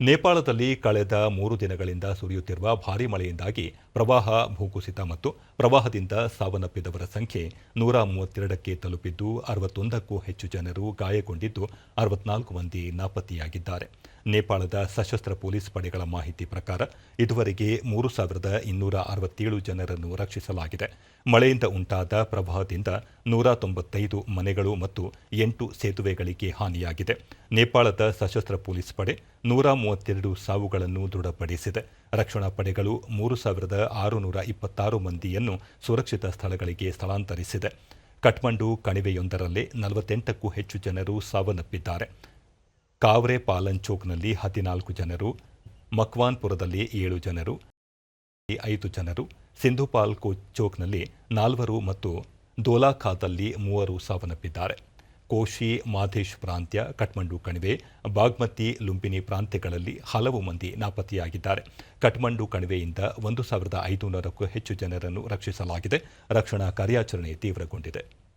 ನೇಪಾಳದಲ್ಲಿ ಕಳೆದ ಮೂರು ದಿನಗಳಿಂದ ಸುರಿಯುತ್ತಿರುವ ಭಾರೀ ಮಳೆಯಿಂದಾಗಿ ಪ್ರವಾಹ ಭೂಕುಸಿತ ಮತ್ತು ಪ್ರವಾಹದಿಂದ ಸಾವನ್ನಪ್ಪಿದವರ ಸಂಖ್ಯೆ ನೂರ ಮೂವತ್ತೆರಡಕ್ಕೆ ತಲುಪಿದ್ದು, ಅರವತ್ತೊಂದಕ್ಕೂ ಹೆಚ್ಚು ಜನರು ಗಾಯಗೊಂಡಿದ್ದು, ಅರವತ್ನಾಲ್ಕು ಮಂದಿ ನಾಪತ್ತೆಯಾಗಿದ್ದಾರೆ. ನೇಪಾಳದ ಸಶಸ್ತ್ರ ಪೊಲೀಸ್ ಪಡೆಗಳ ಮಾಹಿತಿ ಪ್ರಕಾರ, ಇದುವರೆಗೆ ಮೂರು ಸಾವಿರದ ಇನ್ನೂರ ಅರವತ್ತೇಳು ಜನರನ್ನು ರಕ್ಷಿಸಲಾಗಿದೆ. ಮಳೆಯಿಂದ ಉಂಟಾದ ಪ್ರವಾಹದಿಂದ ನೂರ ತೊಂಬತ್ತೈದು ಮನೆಗಳು ಮತ್ತು ಎಂಟು ಸೇತುವೆಗಳಿಗೆ ಹಾನಿಯಾಗಿದೆ. ನೇಪಾಳದ ಸಶಸ್ತ್ರ ಪೊಲೀಸ್ ಪಡೆ ನೂರ ಮೂವತ್ತೆರಡು ಸಾವುಗಳನ್ನು ದೃಢಪಡಿಸಿದೆ. ರಕ್ಷಣಾ ಪಡೆಗಳು ಮೂರು ಸಾವಿರದ ಆರುನೂರ ಇಪ್ಪತ್ತಾರು ಮಂದಿಯನ್ನು ಸುರಕ್ಷಿತ ಸ್ಥಳಗಳಿಗೆ ಸ್ಥಳಾಂತರಿಸಿದೆ. ಕಠ್ಮಂಡು ಕಣಿವೆಯೊಂದರಲ್ಲಿ ನಲವತ್ತೆಂಟಕ್ಕೂ ಹೆಚ್ಚು ಜನರು ಸಾವನ್ನಪ್ಪಿದ್ದಾರೆ. ಕಾವ್ರೆ ಪಾಲನ್ಚೋಕ್ನಲ್ಲಿ ಹದಿನಾಲ್ಕು ಜನರು, ಮಕ್ವಾನ್ಪುರದಲ್ಲಿ ಏಳು ಜನರು, ಐದು ಜನರು, ಸಿಂಧುಪಾಲ್ ಚೌಕ್ನಲ್ಲಿ ನಾಲ್ವರು ಮತ್ತು ದೋಲಾಖಾದಲ್ಲಿ ಮೂವರು ಸಾವನ್ನಪ್ಪಿದ್ದಾರೆ. ಕೋಶಿ ಮಾಧೇಶ್ ಪ್ರಾಂತ್ಯ, ಕಠ್ಮಂಡು ಕಣಿವೆ, ಬಾಗ್ಮತಿ, ಲುಂಬಿನಿ ಪ್ರಾಂತ್ಯಗಳಲ್ಲಿ ಹಲವು ಮಂದಿ ನಾಪತ್ತೆಯಾಗಿದ್ದಾರೆ. ಕಠ್ಮಂಡು ಕಣಿವೆಯಿಂದ ಒಂದು ಸಾವಿರದ ಐದುನೂರಕ್ಕೂ ಹೆಚ್ಚು ಜನರನ್ನು ರಕ್ಷಿಸಲಾಗಿದೆ. ರಕ್ಷಣಾ ಕಾರ್ಯಾಚರಣೆ ತೀವ್ರಗೊಂಡಿದೆ.